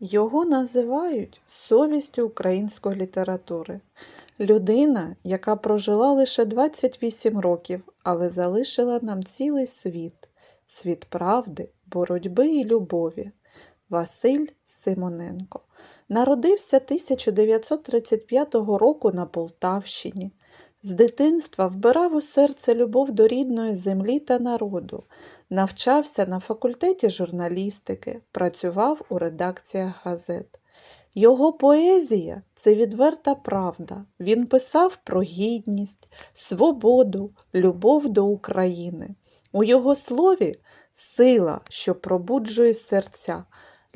Його називають совістю української літератури. Людина, яка прожила лише 28 років, але залишила нам цілий світ, світ правди, боротьби і любові. Василь Симоненко народився 1935 року на Полтавщині. З дитинства вбирав у серце любов до рідної землі та народу, навчався на факультеті журналістики, працював у редакціях газет. Його поезія це відверта правда. Він писав про гідність, свободу, любов до України. У його слові сила, що пробуджує серця,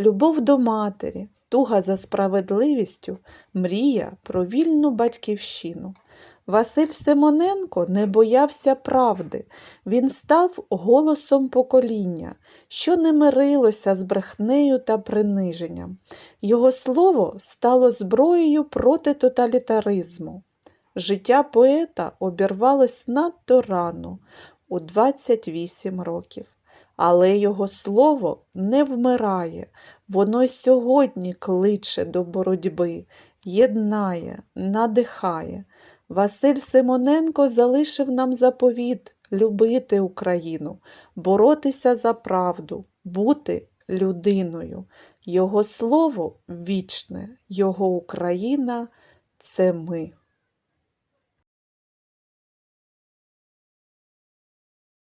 любов до матері, туга за справедливістю, мрія про вільну батьківщину. Василь Симоненко не боявся правди. Він став голосом покоління, що не мирилося з брехнею та приниженням. Його слово стало зброєю проти тоталітаризму. Життя поета обірвалось надто рано, у 28 років. Але його слово не вмирає, воно й сьогодні кличе до боротьби, єднає, надихає. Василь Симоненко залишив нам заповіт любити Україну, боротися за правду, бути людиною. Його слово вічне, його Україна це ми.